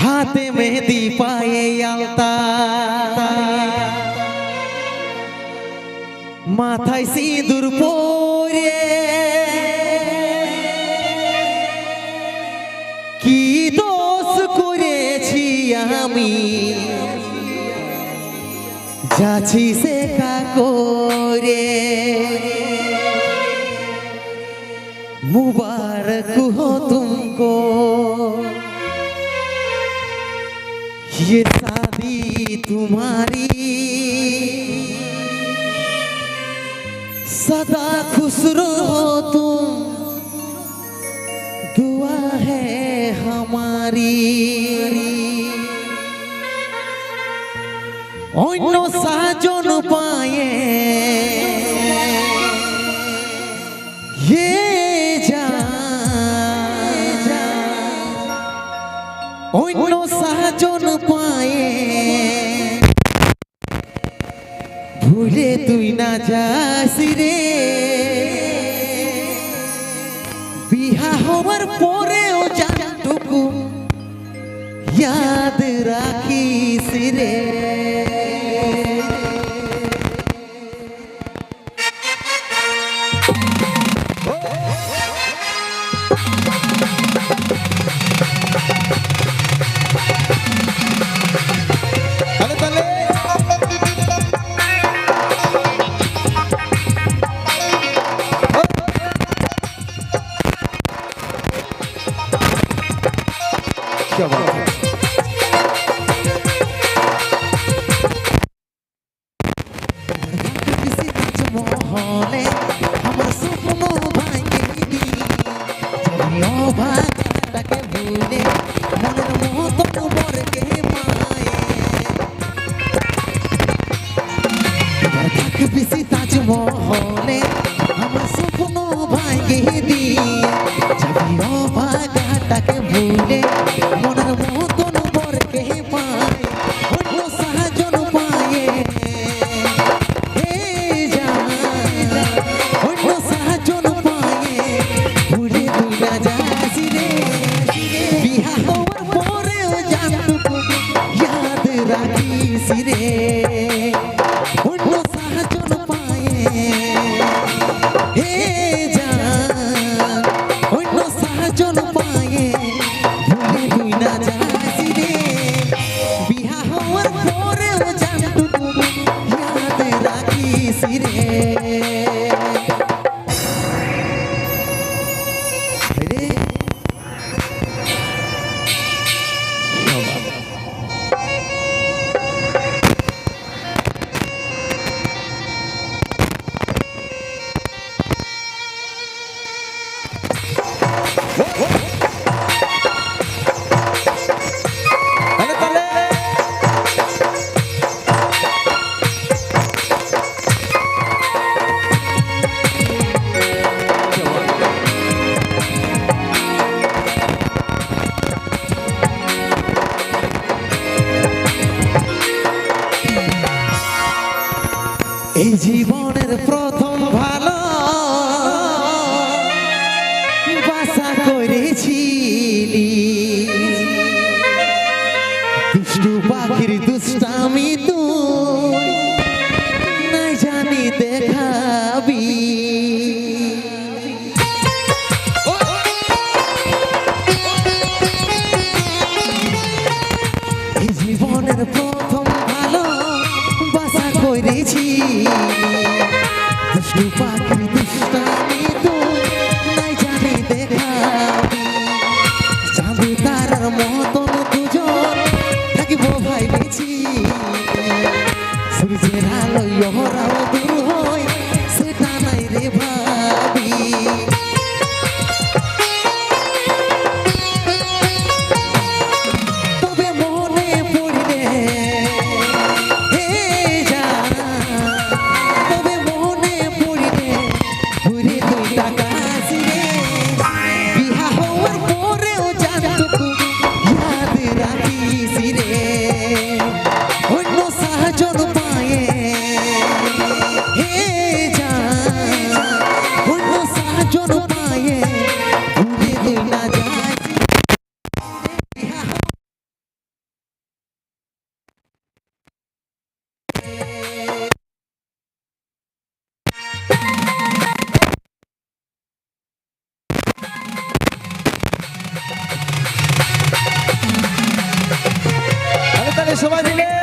হাতে মেহেদি পায়ে আলতা মাথায় সিঁদুর পরে কি দোষ করেছি আমি যাচ্ছি সে কাকরে মুবারক হতো ये शादी तुम्हारी सदा खुश रहो तुम दुआ है हमारी অন্য সাজন পায়ে ये जा অন্য সাজন না যাস রে বিহা হওয়ার পরেও জানটুকু ইয়াদ রাখিস রে ভাগাটাকে ভুলে মনের মতো মরকে মায়ে। থাকবি সে তাজমহলে জীবনের প্রথম ভালো। বাসা করেছিলি Let's do what we do. 什么？今天。